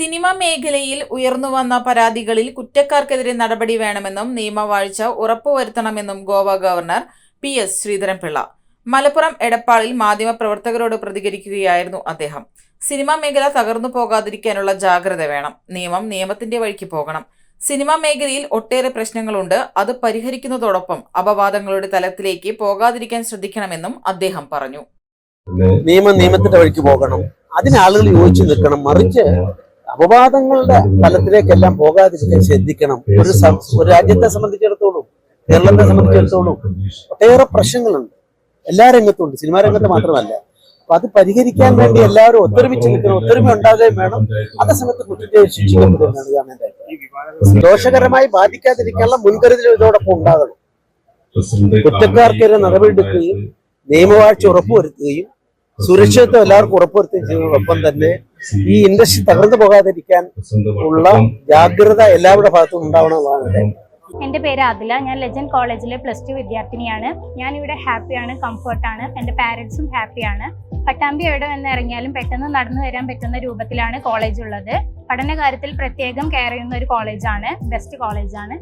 Cinema മേഖലയിൽ ഉയർന്നുവന്ന പരാതികളിൽ കുറ്റക്കാർക്കെതിരെ നടപടി വേണമെന്നും നിയമവാഴ്ച ഉറപ്പുവരുത്തണമെന്നും Goa governor P S Sreedharan Pillai. Malappuram എടപ്പാളിൽ മാധ്യമപ്രവർത്തകരോട് പ്രതികരിക്കുകയായിരുന്നു അദ്ദേഹം. സിനിമാ മേഖല തകർന്നു പോകാതിരിക്കാനുള്ള ജാഗ്രത വേണം. നിയമം നിയമത്തിന്റെ വഴിക്ക് പോകണം. സിനിമാ മേഖലയിൽ ഒട്ടേറെ പ്രശ്നങ്ങളുണ്ട്. അത് പരിഹരിക്കുന്നതോടൊപ്പം അപവാദങ്ങളുടെ തലത്തിലേക്ക് പോകാതിരിക്കാൻ ശ്രദ്ധിക്കണമെന്നും അദ്ദേഹം പറഞ്ഞു. നിയമം നിയമത്തിന്റെ വഴിക്ക് പോകണം. അതിന് ആളുകൾ യോജിച്ചു നിൽക്കണം. മറിച്ച് അപവാദങ്ങളുടെ തലത്തിലേക്കെല്ലാം പോകാതിരിക്കാൻ ശ്രദ്ധിക്കണം. ഒരു ഒരു രാജ്യത്തെ സംബന്ധിച്ചിടത്തോളം കേരളത്തെ സംബന്ധിച്ചിടത്തോളം ഒട്ടേറെ പ്രശ്നങ്ങളുണ്ട്. എല്ലാ രംഗത്തും ഉണ്ട് സിനിമാ രംഗത്ത് മാത്രമല്ല. അപ്പൊ അത് പരിഹരിക്കാൻ വേണ്ടി എല്ലാവരും ഒത്തൊരുമിച്ച് നിൽക്കണം. ഒത്തൊരുമ ഉണ്ടാകുകയും വേണം. അതേ സമയത്ത് കുറ്റത്തെ ശിക്ഷിക്കപ്പെടുന്നതാണ്. ദോഷകരമായി ബാധിക്കാതിരിക്കാനുള്ള മുൻകരുതലും ഇതോടൊപ്പം ഉണ്ടാകണം. കുറ്റക്കാർക്കെതിരെ നടപടിയെടുക്കുകയും നിയമവാഴ്ച ഉറപ്പുവരുത്തുകയും സുരക്ഷിതത്വം എല്ലാവർക്കും ഉറപ്പുവരുത്തുകയും ചെയ്യുന്നതോടൊപ്പം തന്നെ ഈ ഇൻഡസ്ട്രി തകർന്നു പോകാതിരിക്കാൻ ഉള്ള ജാഗ്രത എല്ലാവരുടെ ഭാഗത്തും ഉണ്ടാവണമെന്നാണ്. എന്റെ എന്റെ പേര് അതില. ഞാൻ ലെജൻഡ് കോളേജിലെ പ്ലസ് ടു വിദ്യാർത്ഥിനിയാണ്. ഞാൻ ഇവിടെ ഹാപ്പിയാണ് കംഫർട്ടാണ് എന്റെ പാരൻസും ഹാപ്പിയാണ് പട്ടാമ്പി എവിടെ നിന്ന് ഇറങ്ങിയാലും പെട്ടെന്ന് നടന്നു വരാൻ പറ്റുന്ന രൂപത്തിലാണ് കോളേജ് ഉള്ളത്. പഠന കാര്യത്തിൽ പ്രത്യേകം കെയർ ചെയ്യുന്ന ഒരു കോളേജാണ് ബെസ്റ്റ് കോളേജാണ്